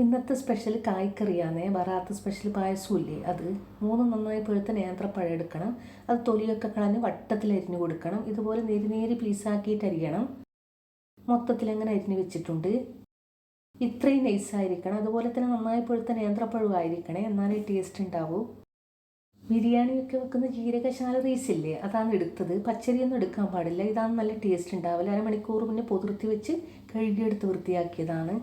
ഇന്നത്തെ special കായ്ക്കറിയാന്നേ വറാത്ത special പായസമില്ലേ അത് മൂന്ന് നന്നായി പഴുത്ത നേന്ത്രപ്പഴം എടുക്കണം. അത് തൊലിയൊക്കെ കളഞ്ഞ് വട്ടത്തിൽ അരിഞ്ഞു കൊടുക്കണം. ഇതുപോലെ നേരി നേരി പീസാക്കിയിട്ട് അരിയണം. മൊത്തത്തിൽ അങ്ങനെ അരിഞ്ഞു വെച്ചിട്ടുണ്ട്. ഇത്രയും നൈസായിരിക്കണം അതുപോലെ തന്നെ നന്നായി പഴുത്ത നേന്ത്രപ്പഴം ആയിരിക്കണേ. എന്നാലേ ടേസ്റ്റ് ഉണ്ടാവൂ. ബിരിയാണിയൊക്കെ വെക്കുന്ന ജീരകശാല റൈസ് ഇല്ലേ? അതാണ് എടുത്തത്. പച്ചരിയൊന്നും എടുക്കാൻ പാടില്ല. ഇതാണ് നല്ല ടേസ്റ്റ് ഉണ്ടാവില്ല അരമണിക്കൂർ മുന്നേ പൊതിർത്തി വെച്ച് കഴുകിയെടുത്ത് വൃത്തിയാക്കിയതാണ്.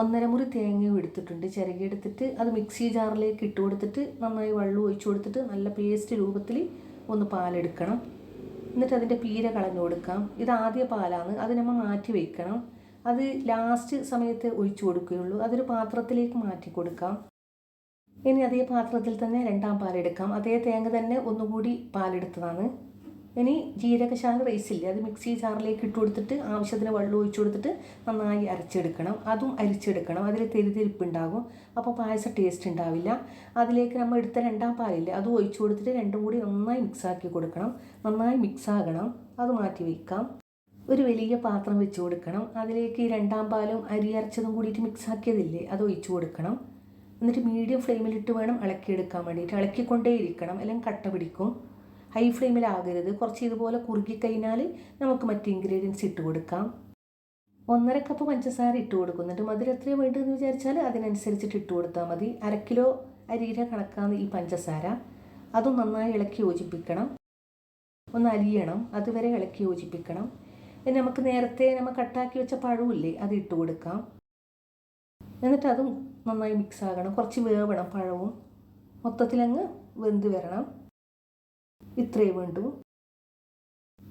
ഒന്നര മുറി തേങ്ങയും എടുത്തിട്ടുണ്ട്. ചിരകിയെടുത്തിട്ട് അത് മിക്സി ജാറിലേക്ക് ഇട്ട് കൊടുത്തിട്ട് നന്നായി വെള്ളം ഒഴിച്ചു കൊടുത്തിട്ട് നല്ല പേസ്റ്റ് രൂപത്തിൽ ഒന്ന് പാലെടുക്കണം. എന്നിട്ട് അതിന്റെ പീര കളഞ്ഞു കൊടുക്കാം. ഇത് ആദ്യ പാലാണ്. അത് നമ്മൾ മാറ്റി വയ്ക്കണം അത് ലാസ്റ്റ് സമയത്ത് ഒഴിച്ചു കൊടുക്കുകയുള്ളൂ. അതൊരു പാത്രത്തിലേക്ക് മാറ്റി കൊടുക്കാം. ഇനി അതേ പാത്രത്തിൽ തന്നെ രണ്ടാം പാലെടുക്കാം. അതേ തേങ്ങ തന്നെ ഒന്നുകൂടി പാലെടുത്തതാണ്. ഇനി ജീരകശാല റൈസ് ഇല്ലേ? അത് മിക്സി ജാറിലേക്ക് ഇട്ട് കൊടുത്തിട്ട് ആവശ്യത്തിന് വെള്ളം ഒഴിച്ചു കൊടുത്തിട്ട് നന്നായി അരച്ചെടുക്കണം. അതും അരിച്ചെടുക്കണം. അതിൽ തെരിതെരിപ്പ് ഉണ്ടാകും അപ്പോൾ പായസം ടേസ്റ്റ് ഉണ്ടാവില്ല. അതിലേക്ക് നമ്മൾ എടുത്ത രണ്ടാം പാലില്ലേ അത് ഒഴിച്ചു കൊടുത്തിട്ട് രണ്ടും കൂടി നന്നായി മിക്സാക്കി കൊടുക്കണം. നന്നായി മിക്സാകണം അത് മാറ്റി വയ്ക്കാം ഒരു വലിയ പാത്രം വെച്ച് കൊടുക്കണം. അതിലേക്ക് ഈ രണ്ടാം പാലും അരി അരച്ചതും കൂടിയിട്ട് മിക്സാക്കിയതില്ലേ അത് ഒഴിച്ചു കൊടുക്കണം. എന്നിട്ട് മീഡിയം ഫ്ലെയിമിലിട്ട് വേണം ഇളക്കിയെടുക്കാൻ വേണ്ടിയിട്ട്. ഇളക്കിക്കൊണ്ടേ ഇരിക്കണം അല്ലെങ്കിൽ കട്ട പിടിക്കും. ഹൈ ഫ്ലെയിമിലാകരുത് കുറച്ച് ഇതുപോലെ കുറുക്കി കഴിഞ്ഞാൽ നമുക്ക് മറ്റ് ഇൻഗ്രീഡിയൻസ് ഇട്ട് കൊടുക്കാം. ഒന്നര കപ്പ് പഞ്ചസാര ഇട്ട് കൊടുക്കുന്നുണ്ട് മധുരം എത്രയോ വേണ്ടതെന്ന് വിചാരിച്ചാൽ അതിനനുസരിച്ചിട്ട് ഇട്ട് കൊടുത്താൽ മതി. അര കിലോ അരിയുടെ കണക്കാണ് ഈ പഞ്ചസാര. അതും നന്നായി ഇളക്കി യോജിപ്പിക്കണം. ഒന്ന് അലിയണം അതുവരെ ഇളക്കി യോജിപ്പിക്കണം. ഇനി നമുക്ക് നേരത്തെ നമ്മൾ കട്ടാക്കി വെച്ച പഴമില്ലേ അത് ഇട്ട് കൊടുക്കാം. എന്നിട്ട് അതും നന്നായി മിക്സ് ആകണം. കുറച്ച് വേവണം പഴവും. മൊത്തത്തിലങ്ങ് വെന്ത് വരണം. ഇത്രയേ വേണ്ടൂ.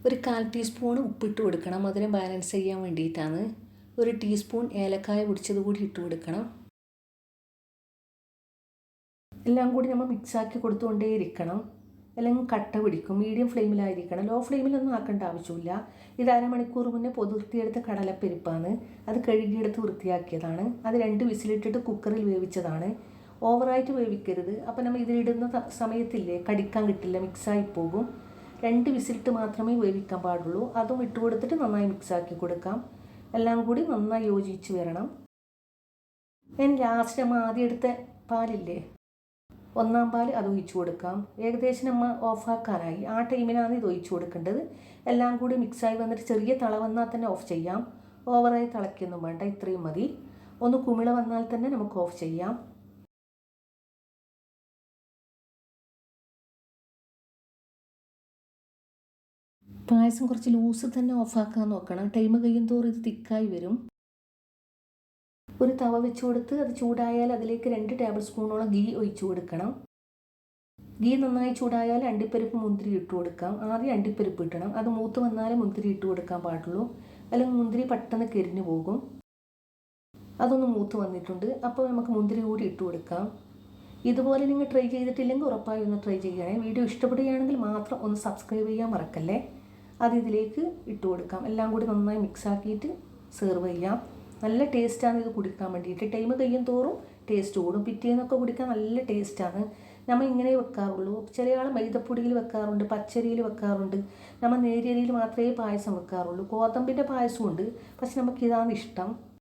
ഒരു കാൽ ടീസ്പൂൺ ഉപ്പിട്ട് കൊടുക്കണം. മധുരം ബാലൻസ് ചെയ്യാൻ വേണ്ടിയിട്ടാണ്. ഒരു ടീസ്പൂൺ ഏലക്കായ പൊടിച്ചത് കൂടി ഇട്ട് കൊടുക്കണം. എല്ലാം കൂടി നമ്മൾ മിക്സാക്കി കൊടുത്തുകൊണ്ടേ ഇരിക്കണം അല്ലെങ്കിൽ കട്ട പിടിക്കും. മീഡിയം ഫ്ലെയിമിലായിരിക്കണം ലോ ഫ്ലെയിമിലൊന്നും ആക്കേണ്ട ആവശ്യമില്ല. ഇത് അരമണിക്കൂർ മുന്നേ പൊതിർത്തിയെടുത്ത കടലപ്പരിപ്പാണ്. അത് കഴുകിയെടുത്ത് വൃത്തിയാക്കിയതാണ്. അത് രണ്ട് വിസിലിട്ടിട്ട് കുക്കറിൽ വേവിച്ചതാണ്. ഓവറായിട്ട് വേവിക്കരുത്. അപ്പോൾ നമ്മൾ ഇതിലിടുന്ന സമയത്തില്ലേ കടിക്കാൻ കിട്ടില്ല മിക്സായി പോകും. രണ്ട് വിസിലിട്ട് മാത്രമേ വേവിക്കാൻ പാടുള്ളൂ. അതും ഇട്ട് കൊടുത്തിട്ട് നന്നായി മിക്സാക്കി കൊടുക്കാം. എല്ലാം കൂടി നന്നായി യോജിച്ച് വരണം. ഞാൻ ലാസ്റ്റ് നമ്മൾ ആദ്യം എടുത്ത പാലില്ലേ ഒന്നാം പാൽ അത് ഒഴിച്ചു കൊടുക്കാം. ഏകദേശം നമ്മൾ ഓഫാക്കാനായി ആ ടൈമിനാണ് ഇത് ഒഴിച്ചു കൊടുക്കേണ്ടത്. എല്ലാം കൂടി മിക്സായി വന്നിട്ട് ചെറിയ തള വന്നാൽ തന്നെ ഓഫ് ചെയ്യാം. ഓവറായി തിളയ്ക്കൊന്നും വേണ്ട ഇത്രയും മതി. ഒന്ന് കുമിള വന്നാൽ തന്നെ നമുക്ക് ഓഫ് ചെയ്യാം. പായസം കുറച്ച് ലൂസ് തന്നെ ഓഫാക്കാൻ നോക്കണം. ടൈം കഴിയും തോറും ഇത് തിക്കായി വരും. ഒരു തവ വെച്ച് കൊടുത്ത് അത് ചൂടായാൽ അതിലേക്ക് രണ്ട് ടേബിൾ സ്പൂണോളം ഗീ ഒഴിച്ച് കൊടുക്കണം. ഗീ നന്നായി ചൂടായാൽ അണ്ടിപ്പരിപ്പ് മുന്തിരി ഇട്ട് കൊടുക്കാം. ആദ്യം അണ്ടിപ്പരിപ്പ് ഇട്ടണം അത് മൂത്ത് വന്നാലേ മുന്തിരി ഇട്ട് കൊടുക്കാൻ പാടുള്ളൂ. അല്ലെങ്കിൽ മുന്തിരി പെട്ടെന്ന് കരിഞ്ഞു പോകും. അതൊന്ന് മൂത്ത് വന്നിട്ടുണ്ട്. അപ്പോൾ നമുക്ക് മുന്തിരി കൂടി ഇട്ട് കൊടുക്കാം. ഇതുപോലെ നിങ്ങൾ ട്രൈ ചെയ്തിട്ടില്ലെങ്കിൽ ഉറപ്പായി ഒന്ന് ട്രൈ ചെയ്യണേ വീഡിയോ ഇഷ്ടപ്പെടുകയാണെങ്കിൽ മാത്രം ഒന്ന് സബ്സ്ക്രൈബ് ചെയ്യാൻ മറക്കല്ലേ? അത് ഇതിലേക്ക് ഇട്ട് കൊടുക്കാം. എല്ലാം കൂടി നന്നായി മിക്സ് ആക്കിയിട്ട് സെർവ് ചെയ്യാം. നല്ല ടേസ്റ്റാണ് ഇത് കുടിക്കാൻ വേണ്ടിയിട്ട്. ടൈം കഴിയും തോറും ടേസ്റ്റ് കൂടും. പിറ്റേന്നൊക്കെ കുടിക്കാൻ നല്ല ടേസ്റ്റാണ് നമ്മൾ ഇങ്ങനെ വെക്കാറുള്ളൂ. ചില ആൾ മൈദപ്പൊടിയിൽ വെക്കാറുണ്ട് പച്ചരിയിൽ വെക്കാറുണ്ട്. നമ്മൾ നേരിയരിയിൽ മാത്രമേ പായസം വെക്കാറുള്ളൂ. ഗോതമ്പിന്റെ പായസമുണ്ട്. പക്ഷെ നമുക്കിതാണ് ഇഷ്ടം.